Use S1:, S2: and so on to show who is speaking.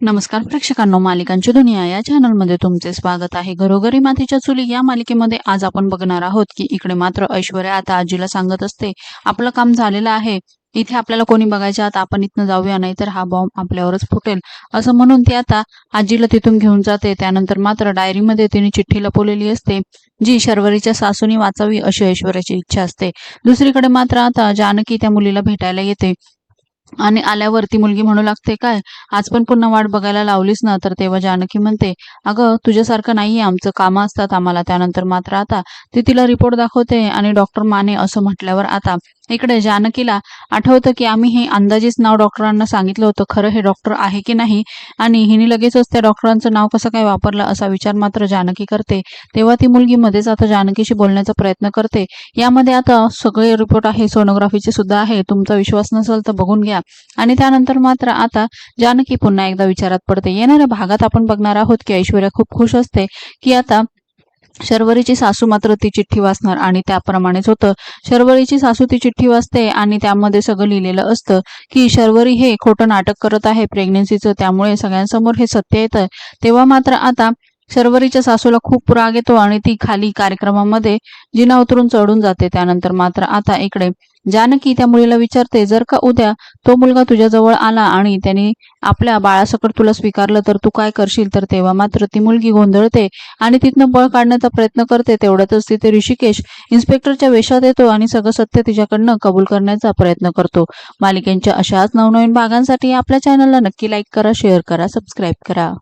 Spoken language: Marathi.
S1: नमस्कार प्रेक्षकांनो मालिकांची दुनिया या चॅनलमध्ये तुमचे स्वागत आहे. घरोघरी मातीच्या चुली या मालिकेमध्ये आज आपण बघणार आहोत की इकडे मात्र ऐश्वर्या आता आजीला सांगत असते आपलं काम झालेलं आहे. इथे आपल्याला कोणी बघायचे आता आपण इथनं जाऊया नाही तर हा बॉम्ब आपल्यावरच फुटेल. असं म्हणून ती आता आजीला तिथून घेऊन जाते. त्यानंतर मात्र डायरीमध्ये तिने चिठ्ठी लपवलेली असते जी शर्वरीच्या सासूनी वाचावी अशी ऐश्वर्याची इच्छा असते. दुसरीकडे मात्र आता जानकी त्या मुलीला भेटायला येते. आणि आल्यावर ती मुलगी म्हणू लागते काय? आज पण पुन्हा वाट बघायला लावलीस ना? तर तेव्हा जानकी म्हणते अगं तुझ्यासारखं नाहीये. आमचं कामं असतात आम्हाला. त्यानंतर मात्र आता ती तिला रिपोर्ट दाखवते आणि डॉक्टर माने असं म्हटल्यावर आता इकडे जानकीला आठवतं की आम्ही हे अंदाजेच नाव डॉक्टरांना सांगितलं होतं. खरं हे डॉक्टर आहे की नाही? आणि हिने लगेचच त्या डॉक्टरांचं नाव कसं काय वापरलं असा विचार मात्र जानकी करते. तेव्हा ती मुलगी मध्येच आता जानकीशी बोलण्याचा प्रयत्न करते. यामध्ये आता सगळे रिपोर्ट आहे सोनोग्राफीचे सुद्धा आहे. तुमचा विश्वास नसेल तर बघून घ्या. आणि त्यानंतर मात्र आता जानकी पुन्हा एकदा विचारात पडते. येणाऱ्या भागात आपण बघणार आहोत की ऐश्वर्या खूप खुश असते की आता शर्वरीची सासू मात्र ती चिठ्ठी वाचणार आणि त्याप्रमाणेच होतं. शर्वरीची सासू ती चिठ्ठी वाचते आणि त्यामध्ये सगळं लिहिलेलं असतं की शर्वरी हे खोटं नाटक करत आहे प्रेग्नेन्सीचं. त्यामुळे सगळ्यांसमोर हे सत्य येतं तेव्हा मात्र आता शर्वरीच्या सासूला खूप राग येतो आणि ती खाली कार्यक्रमामध्ये जिना उतरून चढून जाते. त्यानंतर मात्र आता इकडे जानकी त्या मुलीला विचारते जर का उद्या तो मुलगा तुझ्याजवळ आला आणि त्याने आपल्या बाळासकट तुला स्वीकारलं तर तू काय करशील? तर तेव्हा मात्र ती मुलगी गोंधळते आणि तिथनं बळ काढण्याचा प्रयत्न करते. तेवढ्यातच तिथे ऋषिकेश इन्स्पेक्टरच्या वेशात येतो आणि सगळं सत्य तिच्याकडनं कबूल करण्याचा प्रयत्न करतो. मालिकेंच्या अशाच नवनवीन भागांसाठी आपल्या चॅनलला नक्की लाईक करा शेअर करा सबस्क्राईब करा.